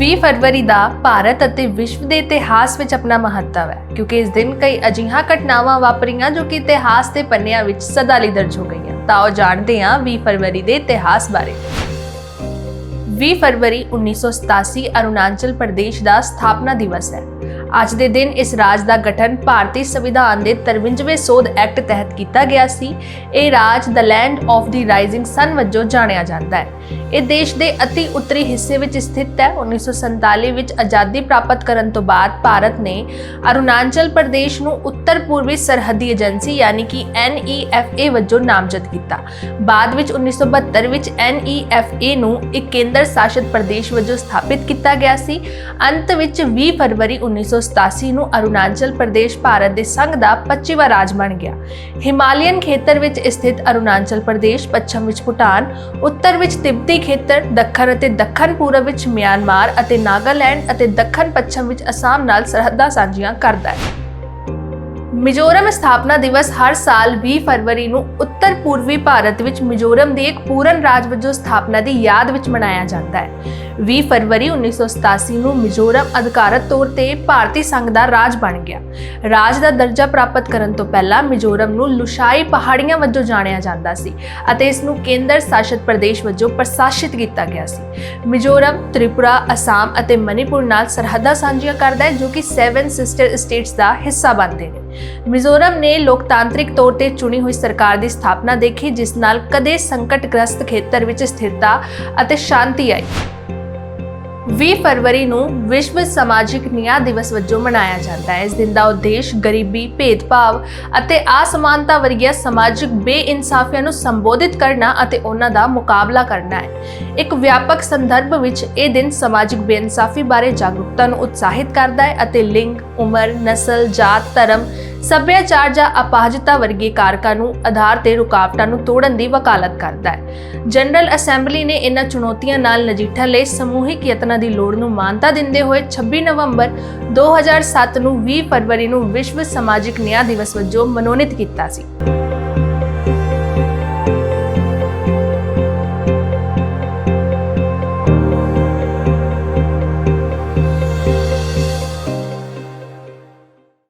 20 ਫਰਵਰੀ ਦਾ ਭਾਰਤ ਅਤੇ ਵਿਸ਼ਵ ਦੇ ਇਤਿਹਾਸ ਵਿੱਚ ਆਪਣਾ ਮਹੱਤਵ ਹੈ, ਕਿਉਂਕਿ ਇਸ ਦਿਨ ਕਈ ਅਜਿਹੀਆਂ ਘਟਨਾਵਾਂ ਵਾਪਰੀਆਂ ਜੋ ਕਿ ਇਤਿਹਾਸ ਦੇ ਪੰਨਿਆਂ ਵਿੱਚ ਸਦਾ ਲਈ ਦਰਜ ਹੋ ਗਈਆਂ। ਤਾਂ ਉਹ ਜਾਣਦੇ ਹਾਂ 20 ਫਰਵਰੀ ਦੇ ਇਤਿਹਾਸ ਬਾਰੇ। 20 ਫਰਵਰੀ 1987 ਅਰੁਣਾਚਲ ਪ੍ਰਦੇਸ਼ ਦਾ ਸਥਾਪਨਾ ਦਿਵਸ ਹੈ। ਅੱਜ ਦੇ ਦਿਨ ਇਸ ਰਾਜ ਦਾ ਗਠਨ ਭਾਰਤੀ ਸੰਵਿਧਾਨ ਦੇ 53ਵੇਂ ਸੋਧ ਐਕਟ ਤਹਿਤ ਕੀਤਾ ਗਿਆ ਸੀ। ਇਹ ਰਾਜ the land of the rising sun ਵਜੋਂ ਜਾਣਿਆ ਜਾਂਦਾ ਹੈ। ਇਹ ਦੇਸ਼ ਦੇ ਅਤੀ ਉੱਤਰੀ ਹਿੱਸੇ ਵਿੱਚ ਸਥਿਤ ਹੈ। 1947 ਵਿੱਚ ਆਜ਼ਾਦੀ ਪ੍ਰਾਪਤ ਕਰਨ ਤੋਂ ਬਾਅਦ ਭਾਰਤ ਨੇ ਅਰੁਣਾਚਲ ਪ੍ਰਦੇਸ਼ ਨੂੰ ਉੱਤਰ ਪੂਰਬੀ ਸਰਹੱਦੀ ਏਜੰਸੀ ਯਾਨੀ ਕਿ NEFA ਵਜੋਂ ਨਾਮਜ਼ਦ ਕੀਤਾ। ਬਾਅਦ ਵਿੱਚ 1972 ਵਿੱਚ NEFA ਨੂੰ ਇੱਕ ਕੇਂਦਰ ਸ਼ਾਸਿਤ ਪ੍ਰਦੇਸ਼ ਵਜੋਂ ਸਥਾਪਿਤ ਕੀਤਾ ਗਿਆ ਸੀ। ਅੰਤ ਵਿੱਚ 20 ਫਰਵਰੀ 1987 ਨੂੰ ਅਰੁਣਾਚਲ ਪ੍ਰਦੇਸ਼ ਭਾਰਤ ਦੇ ਸੰਘ ਦਾ 25ਵਾਂ ਰਾਜ ਬਣ ਗਿਆ। ਹਿਮਾਲੀਅਨ ਖੇਤਰ ਵਿੱਚ ਸਥਿਤ ਅਰੁਣਾਚਲ ਪ੍ਰਦੇਸ਼, ਪੱਛਮ ਵਿੱਚ ਭੂਟਾਨ, ਉੱਤਰ ਵਿੱਚ ਤਿੱਬਤੀ ਖੇਤਰ, ਦੱਖਣ ਅਤੇ ਦੱਖਣ ਪੂਰਬ ਵਿੱਚ ਮਿਆਂਮਾਰ ਅਤੇ ਨਾਗਾਲੈਂਡ ਅਤੇ ਦੱਖਣ ਪੱਛਮ ਵਿੱਚ ਅਸਾਮ ਨਾਲ ਸਰਹੱਦਾਂ ਸਾਂਝੀਆਂ ਕਰਦਾ ਹੈ। ਮਿਜ਼ੋਰਮ ਸਥਾਪਨਾ ਦਿਵਸ ਹਰ ਸਾਲ 20 ਫਰਵਰੀ ਨੂੰ ਉੱਤਰ ਪੂਰਬੀ ਭਾਰਤ ਵਿੱਚ ਮਿਜ਼ੋਰਮ ਦੀ ਇੱਕ ਪੂਰਨ ਰਾਜ ਵਜੋਂ ਸਥਾਪਨਾ ਦੀ ਯਾਦ ਵਿੱਚ ਮਨਾਇਆ ਜਾਂਦਾ ਹੈ। 20 ਫਰਵਰੀ 1987 ਨੂੰ ਮਿਜ਼ੋਰਮ ਅਧਿਕਾਰਤ ਤੌਰ ਤੇ ਭਾਰਤੀ ਸੰਘ ਦਾ ਰਾਜ ਬਣ ਗਿਆ। ਰਾਜ ਦਾ ਦਰਜਾ ਪ੍ਰਾਪਤ ਕਰਨ ਤੋਂ ਪਹਿਲਾਂ ਮਿਜ਼ੋਰਮ ਨੂੰ ਲੁਸ਼ਾਈ ਪਹਾੜੀਆਂ ਵਜੋਂ ਜਾਣਿਆ ਜਾਂਦਾ ਸੀ ਅਤੇ ਇਸ ਨੂੰ ਕੇਂਦਰ ਸ਼ਾਸਿਤ ਪ੍ਰਦੇਸ਼ ਵਜੋਂ ਪ੍ਰਸ਼ਾਸਿਤ ਕੀਤਾ ਗਿਆ ਸੀ। ਮਿਜ਼ੋਰਮ, ਤ੍ਰਿਪੁਰਾ, ਅਸਾਮ ਅਤੇ ਮਨੀਪੁਰ ਨਾਲ ਸਰਹੱਦਾਂ ਸਾਂਝੀਆਂ ਕਰਦਾ ਹੈ ਜੋ ਕਿ ਸੈਵਨ ਸਿਸਟਰ ਸਟੇਟਸ ਦਾ ਹਿੱਸਾ ਬਣਦੇ ਨੇ। ਮਿਜ਼ੋਰਮ ਨੇ ਲੋਕਤਾਂਤਰਿਕ ਤੌਰ ਤੇ ਚੁਣੀ ਹੋਈ ਸਰਕਾਰ ਦੀ ਸਥਾਪਨਾ ਦੇਖੀ, ਜਿਸ ਨਾਲ ਕਦੇ ਸੰਕਟਗ੍ਰਸਤ ਖੇਤਰ ਵਿੱਚ ਸਥਿਰਤਾ ਅਤੇ ਸ਼ਾਂਤੀ ਆਈ। 20 ਫਰਵਰੀ ਨੂੰ ਵਿਸ਼ਵ ਸਮਾਜਿਕ ਨਿਆਂ ਦਿਵਸ ਵਜੋਂ ਮਨਾਇਆ ਜਾਂਦਾ ਹੈ। ਇਸ ਦਿਨ ਦਾ ਉਦੇਸ਼ ਗਰੀਬੀ, ਭੇਦਭਾਵ ਅਤੇ ਅਸਮਾਨਤਾ ਵਰਗੀਆਂ ਸਮਾਜਿਕ ਬੇਇਨਸਾਫੀਆਂ ਨੂੰ ਸੰਬੋਧਿਤ ਕਰਨਾ ਅਤੇ ਉਹਨਾਂ ਦਾ ਮੁਕਾਬਲਾ ਕਰਨਾ ਹੈ। ਇੱਕ ਵਿਆਪਕ ਸੰਦਰਭ ਵਿੱਚ ਇਹ ਦਿਨ ਸਮਾਜਿਕ ਬੇਇਨਸਾਫੀ ਬਾਰੇ ਜਾਗਰੂਕਤਾ ਨੂੰ ਉਤਸ਼ਾਹਿਤ ਕਰਦਾ ਹੈ ਅਤੇ ਲਿੰਗ, ਉਮਰ, ਨਸਲ, ਜਾਤ, ਧਰਮ ਸੱਭਿਆਚਾਰ ਜਾਂ ਅਪਾਹਜਤਾ ਵਰਗੇ ਕਾਰਕਾਂ ਨੂੰ ਆਧਾਰ ਤੇ ਰੁਕਾਵਟਾਂ ਨੂੰ ਤੋੜਨ ਦੀ ਵਕਾਲਤ ਕਰਦਾ ਹੈ। ਜਨਰਲ ਅਸੈਂਬਲੀ ਨੇ ਇਹਨਾਂ ਚੁਣੌਤੀਆਂ ਨਾਲ ਨਜਿੱਠਣ ਲਈ ਸਮੂਹਿਕ ਯਤਨਾਂ ਦੀ ਲੋੜ ਨੂੰ ਮਾਨਤਾ ਦਿੰਦੇ ਹੋਏ 26 ਨਵੰਬਰ 2007 ਨੂੰ 20 ਫਰਵਰੀ ਨੂੰ ਵਿਸ਼ਵ ਸਮਾਜਿਕ ਨਿਆਂ ਦਿਵਸ ਵਜੋਂ ਮਨੋਨੀਤ ਕੀਤਾ ਸੀ।